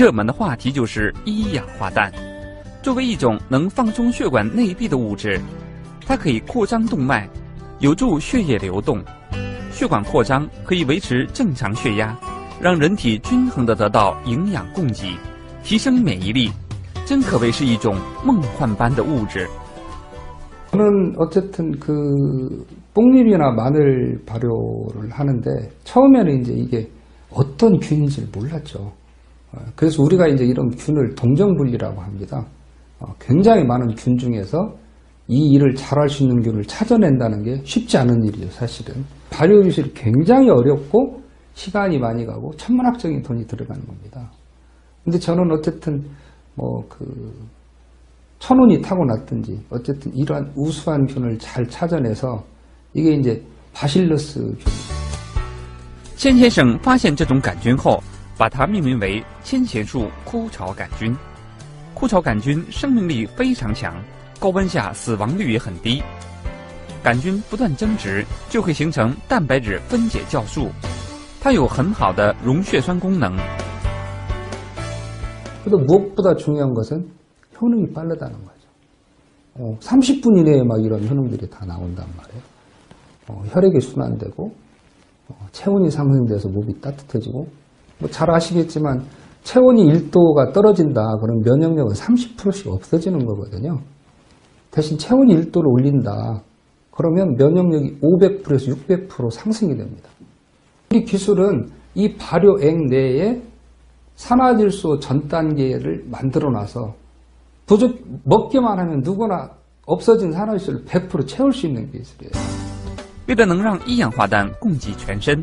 热门的话题就是一氧化氮。作为一种能放松血管内壁的物质，它可以扩张动脉，有助血液流动。血管扩张可以维持正常血压，让人体均衡地得到营养供给，提升免疫力，真可谓是一种梦幻般的物质。 저는 어쨌든 그 뽕잎이나 마늘 발효를 하는데 처음에는 이제 이게 어떤 균인지를 몰랐죠. 어, 그래서 우리가 이제 이런 균을 동정분리라고 합니다. 어, 굉장히 많은 균 중에서 이 일을 잘할 수 있는 균을 찾아낸다는 게 쉽지 않은 일이죠, 사실은. 발효 기술이 굉장히 어렵고 시간이 많이 가고 천문학적인 돈이 들어가는 겁니다. 근데 저는 어쨌든 뭐그 천운이 타고났든지 어쨌든 이러한 우수한 균을 잘 찾아내서 이게 이제 바실러스 균. 千先生发现这种杆菌后， 把它命名为千贤树枯草杆菌。枯草杆菌生命力非常强，高温下死亡率也很低。杆菌不断增殖，就会形成蛋白质分解酵素，它有很好的溶血栓功能。 그래도 무엇보다 중요한 것은 효능이 빠르다는 거죠. 어, 30분 이내에 막 이런 효능들이 다 나온단 말이에요. 어, 혈액이 순환되고 어, 체온이 상승돼서 몸이 따뜻해지고 뭐 잘 아시겠지만 체온이 1도가 떨어진다 그럼 면역력은 30%씩 없어지는 거거든요. 대신 체온이 1도를 올린다 그러면 면역력이 500%에서 600% 상승이 됩니다. 우리 기술은 이 발효액 내에 산화질소 전 단계를 만들어 놔서 부족 먹기만 하면 누구나 없어진 산화질소를 100% 채울 수 있는 기술이에요. 为了能让一氧化氮供给全身，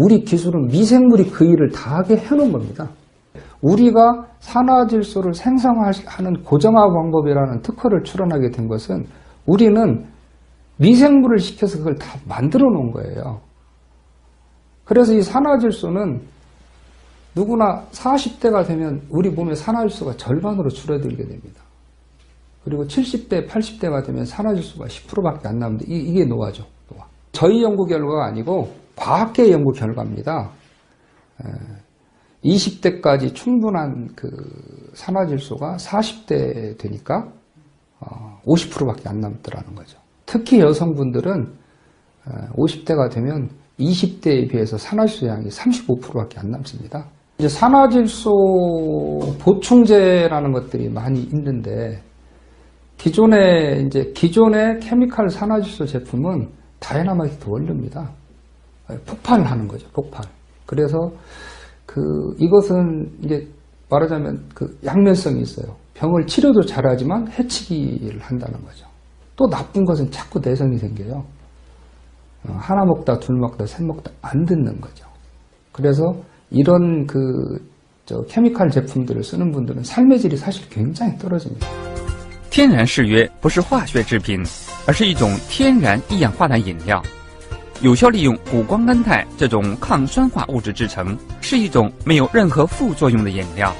우리 기술은 미생물이 그 일을 다 하게 해놓은 겁니다. 우리가 산화질소를 생성하는 고정화 방법이라는 특허를 출원하게 된 것은 우리는 미생물을 시켜서 그걸 다 만들어 놓은 거예요. 그래서 이 산화질소는 누구나 40대가 되면 우리 몸의 산화질소가 절반으로 줄어들게 됩니다. 그리고 70대, 80대가 되면 산화질소가 10%밖에 안 남는데 이, 게 노화죠. 노화. 저희 연구 결과가 아니고 과학계 연구 결과입니다. 20대까지 충분한 그 산화질소가 40대 되니까 50%밖에 안 남더라는 거죠. 특히 여성분들은 50대가 되면 20대에 비해서 산화질소 양이 35%밖에 안 남습니다. 이제 산화질소 보충제라는 것들이 많이 있는데 기존의 이제 기존의 케미칼 산화질소 제품은 다이나마이트 원료입니다. 폭발을 하는 거죠, 폭발. 그래서 그 이것은 이제 말하자면 그 양면성이 있어요. 병을 치료도 잘하지만 해치기를 한다는 거죠. 또 나쁜 것은 자꾸 내성이 생겨요. 어, 하나 먹다, 둘 먹다, 셋 먹다 안 듣는 거죠. 그래서 이런 그 저 케미칼 제품들을 쓰는 분들은 삶의 질이 사실 굉장히 떨어집니다. 天然誓约不是化学制品，而是一种天然一氧化氮饮料， 有效利用谷胱甘肽这种抗酸化物质制成，是一种没有任何副作用的饮料。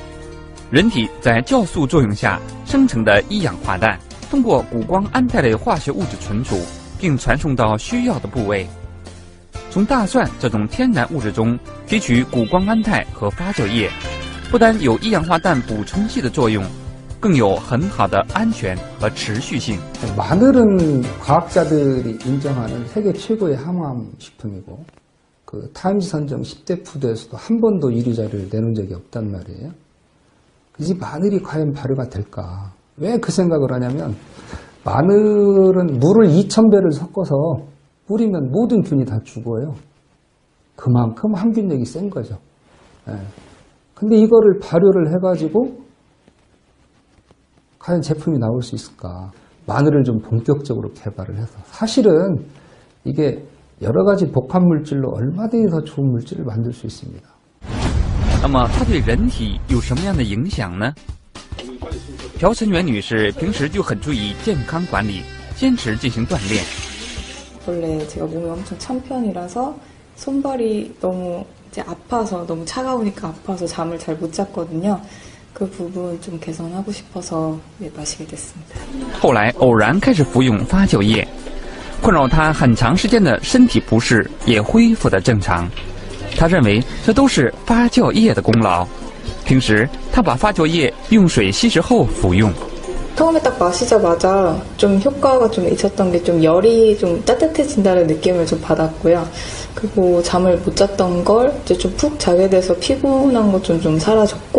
人体在酵素作用下生成的一氧化氮，通过谷胱甘肽类化学物质存储，并传送到需要的部位。从大蒜这种天然物质中提取谷胱甘肽和发酵液，不单有一氧化氮补充剂的作用， 更有很好的安全和持续性。 마늘은 과학자들이 인정하는 세계 최고의 항암 식품이고 그 타임즈 선정 10대 푸드에서도 한 번도 1위 자료를 내놓은 적이 없단 말이에요. 이 마늘이 과연 발효가 될까? 왜 그 생각을 하냐면 마늘은 물을 2,000배를 섞어서 뿌리면 모든 균이 다 죽어요. 그만큼 항균력이 센 거죠. 예. 근데 이거를 발효를 해가지고 과연 제품이 나올 수 있을까? 마늘을 좀 본격적으로 개발을 해서 사실은 이게 여러 가지 복합 물질로 얼마든지 더 좋은 물질을 만들 수 있습니다. 那么它对人体有什么样的影响呢？朴晨元女士平时就很注意健康管理，坚持进行锻炼。 원래 제가 몸이 엄청 찬 편이라서 손발이 너무 이제 아파서 너무 차가우니까 아파서 잠을 잘 못 잤거든요. 그 부분 좀 개선하고 싶어서 네, 마시게 됐습니다. 后来偶然开始服用发酵液，困扰她很长时间的身体不适也恢复的正常。她认为这都是发酵液的功劳。平时她把发酵液用水稀释后服用。 처음에 딱 마시자마자 좀 효과가 좀 있었던 게 좀 열이 좀 따뜻해진다는 느낌을 좀 받았고요. 그리고 잠을 못 잤던 걸 이제 좀 푹 자게 돼서 피곤한 것 좀 좀 사라졌고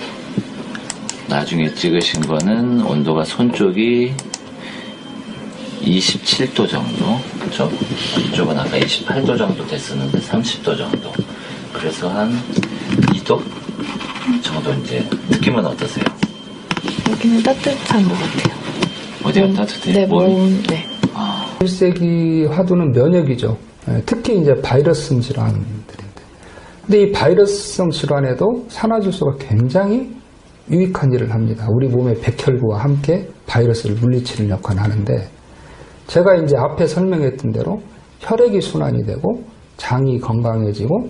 나중에 찍으신 거는 온도가 손 쪽이 27도 정도, 그죠? 이쪽은 아까 28도 정도 됐었는데 30도 정도. 그래서 한 2도 정도 이제 느낌은 어떠세요? 여기는 따뜻한 것 같아요. 어디가 따뜻해요? 네, 몸이? 몸, 네. 1세기 화두는 면역이죠. 예, 특히 이제 바이러스성 질환들인데. 근데 이 바이러스성 질환에도 산화질소가 굉장히 유익한 일을 합니다. 우리 몸의 백혈구와 함께 바이러스를 물리치는 역할을 하는데 제가 이제 앞에 설명했던 대로 혈액이 순환이 되고 장이 건강해지고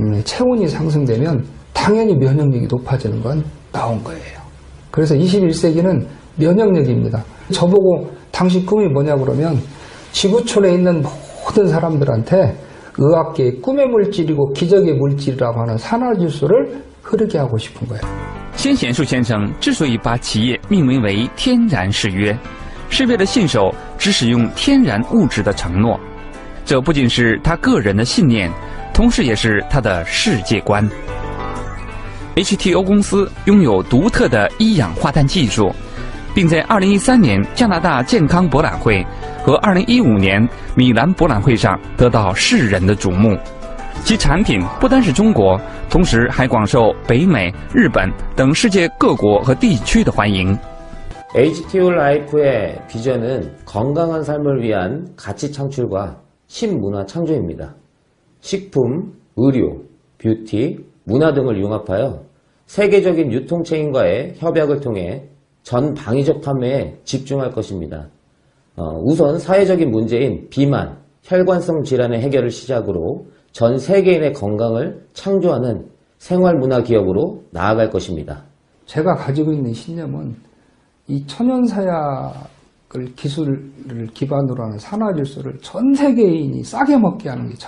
음, 체온이 상승되면 당연히 면역력이 높아지는 건 나온 거예요. 그래서 21세기는 면역력입니다. 저보고 당신 꿈이 뭐냐 그러면 지구촌에 있는 모든 사람들한테 의학계의 꿈의 물질이고 기적의 물질이라고 하는 산화질소를 흐르게 하고 싶은 거예요. 先贤树先生之所以把企业命名为“天然誓约”，是为了信守只使用天然物质的承诺。这不仅是他个人的信念，同时也是他的世界观。HTO 公司拥有独特的一氧化碳技术，并在2013年加拿大健康博览会和2015年米兰博览会上得到世人的瞩目。其产品不单是中国，同时还广受北美、日本等世界各国和地区的欢迎。 HTO 라이프의 비전은 건강한 삶을 위한 가치 창출과 신문화 창조입니다. 식품, 의료, 뷰티, 문화 등을 융합하여 세계적인 유통체인과의 협약을 통해 전 방위적 판매에 집중할 것입니다. 어, 우선 사회적인 문제인 비만, 혈관성 질환의 해결을 시작으로 전 세계인의 건강을 창조하는 생활문화 기업으로 나아갈 것입니다. 제가 가지고 있는 신념은 이 천연사약을 기술을 기반으로 하는 산화질소를 전 세계인이 싸게 먹게 하는 게 첫